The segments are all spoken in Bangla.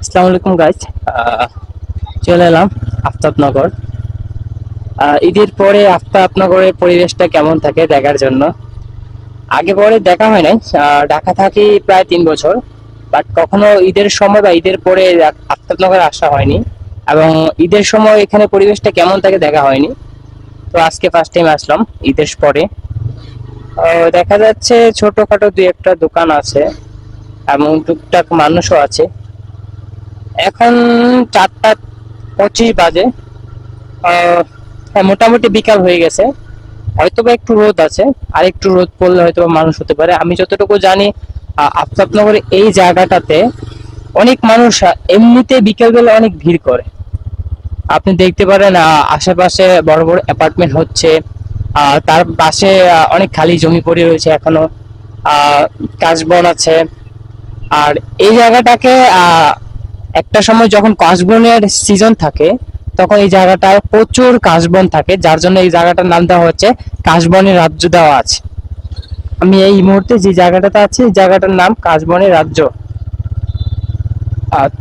আসসালামু আলাইকুম গাইজ চলে এলাম আফতাবনগর। আহ, ঈদের পরে আফতাবনগরের পরিবেশটা কেমন থাকে দেখার জন্য? আগে পরে দেখা হয় নাই। ঢাকা থাকি প্রায় তিন বছর। বাট কখনো ঈদের সময় বা ঈদের পরে আফতাবনগর আসা হয়নি। এবং ঈদের সময় এখানে পরিবেশটা কেমন থাকে দেখা হয়নি। তো আজকে ফার্স্ট টাইম আসলাম ঈদের পরে। দেখা যাচ্ছে ছোটখাটো দুই একটা দোকান আছে এবং টুকটাক মানুষও আছে। এখন চারটা পঁচিশ বাজে। হ্যাঁ মোটামুটি বিকাল হয়ে গেছে। হয়তো বা একটু রোদ আছে, আর একটু রোদ পড়লে হয়তো মানুষ হতে পারে। আমি যতটুকু জানি আফতাবনগরে এই জায়গাটাতে অনেক মানুষ এমনিতে বিকেলবেলা অনেক ভিড় করে। আপনি দেখতে পারেন আশেপাশে বড় বড় অ্যাপার্টমেন্ট হচ্ছে তার পাশে অনেক খালি জমি পড়ে রয়েছে এখনও কাশবন আছে। আর এই জায়গাটাকে একটা সময় যখন কাশবনের সিজন থাকে, তখন এই জায়গাটায় প্রচুর কাশবন থাকে, যার জন্য এই জায়গাটার নাম দেওয়া হচ্ছে কাশবনের রাজ্য দেওয়া আছে। আমি এই মুহূর্তে যে জায়গাটাতে আছি, এই জায়গাটার নাম কাশবনের রাজ্য।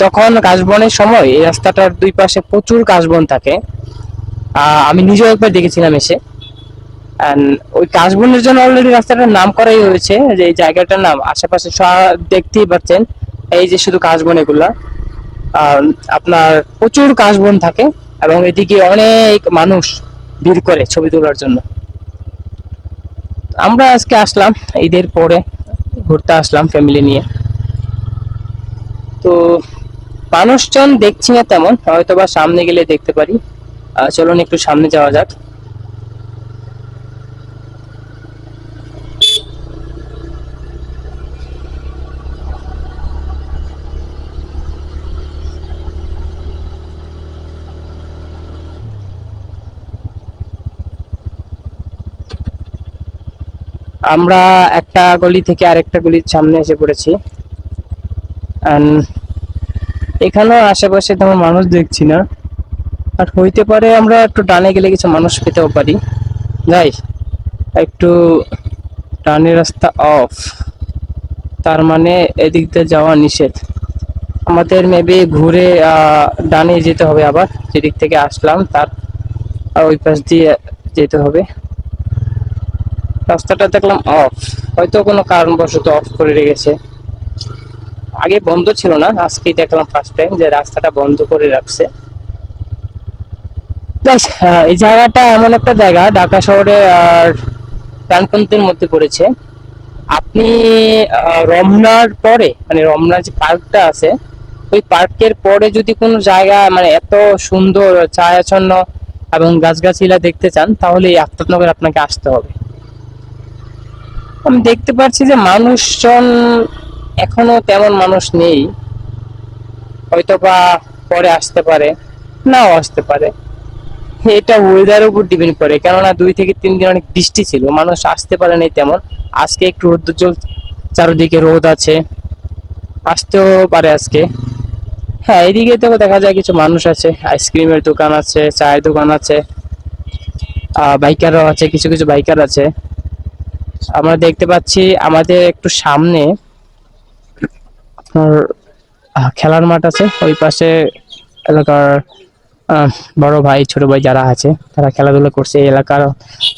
তখন কাশবনের সময় এই রাস্তাটার দুই পাশে প্রচুর কাশবন থাকে। আমি নিজেও একবার দেখেছিলাম এসে। ওই কাশবনের জন্য অলরেডি রাস্তাটার নাম করাই হয়েছে, যে এই জায়গাটার নাম। আশেপাশে দেখতেই পাচ্ছেন, এই যে শুধু কাশবন এগুলা। আপনার প্রচুর কাশবন থাকে এবং এদিকে অনেক মানুষ ভিড় করে ছবি তোলার জন্য। আমরা আজকে আসলাম, ঈদের পরে ঘুরতে আসলাম ফ্যামিলি নিয়ে। তো মানুষজন দেখছি না তেমন হয়তো বা সামনে গেলে দেখতে পারি। চলুন একটু সামনে যাওয়া যাক। আমরা একটা গলি থেকে আরেকটা গলির সামনে এসে পড়েছি। এখানেও আশেপাশে তেমন মানুষ দেখছি না। আর হইতে পারে আমরা একটু ডানে গেলে কিছু মানুষ পেতেও পারি। যাই, একটু ডানে রাস্তা অফ তার মানে এদিক দিয়ে যাওয়া নিষেধ। আমাদের মেবি ঘুরে ডানে যেতে হবে আবার। যেদিক থেকে আসলাম, তার ওই পাশ দিয়ে যেতে হবে। রাস্তাটা দেখলাম অফ হয়তো কোনো কারণবশত অফ করে রেখেছে। আগে বন্ধ ছিল না, আজকেই দেখলাম ফার্স্ট টাইম যে রাস্তাটা বন্ধ করে রাখছে। এই জায়গাটা এমন একটা জায়গা, ঢাকা শহরে আর প্রাণপন্থের মধ্যে পড়েছে। আপনি রমনার পরে মানে রমনার যে পার্কটা আছে, ওই পার্কের পরে যদি কোনো জায়গা মানে এত সুন্দর ছায়াচ্ছন্ন এবং গাছগাছিলা দেখতে চান, তাহলে এই আফতাবনগর আপনাকে আসতে হবে। আমি দেখতে পাচ্ছি যে মানুষজন এখনও তেমন মানুষ নেই। হয়তো বা পরে আসতে পারে, নাও আসতে পারে। এটা ওয়েদারের উপর ডিপেন্ড করে, কেননা দুই থেকে তিন দিন অনেক বৃষ্টি ছিল, মানুষ আসতে পারে নাই তেমন। আজকে একটু রোদ চল চারিদিকে রোদ আছে, আসতেও পারে আজকে। হ্যাঁ এদিকে তো দেখা যায় কিছু মানুষ আছে আইসক্রিমের দোকান আছে, চায়ের দোকান আছে বাইকারও আছে, কিছু কিছু বাইকার আছে। আমরা দেখতে পাচ্ছি আমাদের একটু সামনে আপনার খেলার মাঠ আছে। ওই পাশে এলাকার বড় ভাই, ছোট ভাই যারা আছে, তারা খেলাধুলা করছে এই এলাকার।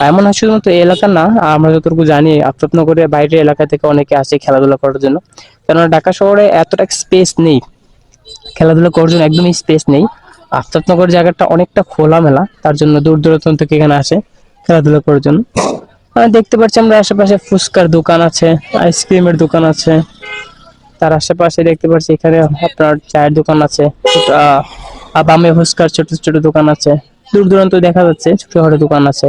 এমন হয় শুধুমাত্র এই এলাকার না, আমরা যতটুকু জানি, আফতাবনগরের বাইরের এলাকা থেকে অনেকে আসে খেলাধুলা করার জন্য। কেননা ঢাকা শহরে এতটা স্পেস নেই। খেলাধুলা করার জন্য একদমই স্পেস নেই। আফতাবনগর জায়গাটা অনেকটা খোলামেলা, তার জন্য দূর দূরান্ত থেকে এখানে আসে খেলাধুলা করার জন্য। আর দেখতে পাচ্ছি আমরা আশেপাশে ফুচকার দোকান আছে আইসক্রিমের দোকান আছে। তার আশেপাশে দেখতে পাচ্ছি এখানে আপনার চায়ের দোকান আছে বামে ফুচকার ছোট ছোট দোকান আছে। দূর দূরান্ত দেখা যাচ্ছে, ছোট ছোটখাটো দোকান আছে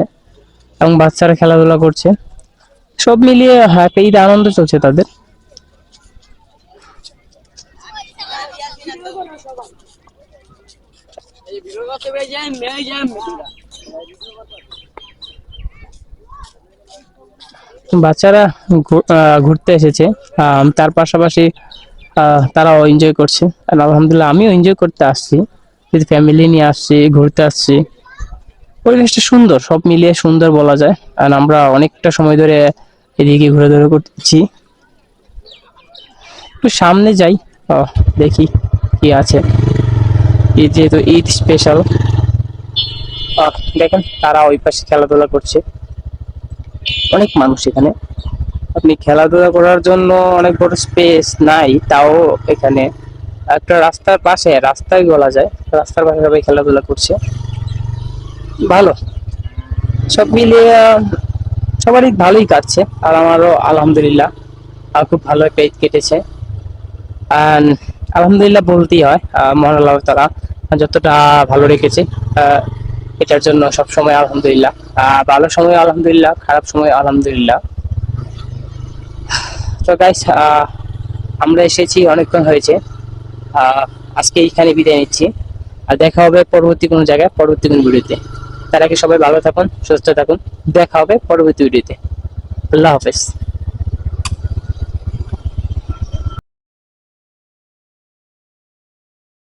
এবং বাচ্চারা খেলাধুলা করছে। সব মিলিয়ে হ্যাঁ ঈদ আনন্দ চলছে তাদের। বাচ্চারা ঘুরতে এসেছে। তার পাশাপাশি তারাও এনজয় করছে। আর আলহামদুলিল্লাহ আমিও এনজয় করতে আসছি। যদি ফ্যামিলি নিয়ে আসছি, ঘুরতে আসছি। পরিবেশটা সুন্দর, সব মিলিয়ে সুন্দর বলা যায়। আর আমরা অনেকটা সময় ধরে এদিকে ঘুরে ঘুরে করছি। একটু সামনে যাই। দেখি কি আছে। ঈদ যেহেতু ঈদ স্পেশাল দেখেন, তারা ওই পাশে খেলাধুলা করছে। অনেক মানুষ এখানে। আপনি খেলাধুলা করার জন্য অনেক বড় স্পেস নাই, তাও এখানে। একটা রাস্তার পাশে, রাস্তায় বলা যায়, রাস্তার পাশে সবাই খেলাধুলা করছে। ভালো। সব মিলিয়ে, সবারই ভালোই কাটছে, আর আমারও আলহামদুলিল্লাহ, আর খুব ভালো একটা ঈদ কেটেছে। আলহামদুলিল্লাহ বলতেই হয় মহান আল্লাহ তারা যতটা ভালো রেখেছে এটার জন্য সব সময় আলহামদুলিল্লাহ। ভালো সময় আলহামদুলিল্লাহ, খারাপ সময় আলহামদুলিল্লাহ। তো গাইস আমরা এসেছি, অনেকক্ষণ হয়েছে। আজকে এইখানে বিদায় নিচ্ছি। আর দেখা হবে পরবর্তী কোনো জায়গায়, পরবর্তী কোনো ভিডিওতে। তার আগে সবাই ভালো থাকুন, সুস্থ থাকুন। দেখা হবে পরবর্তী ভিডিওতে। আল্লাহ হাফেজ।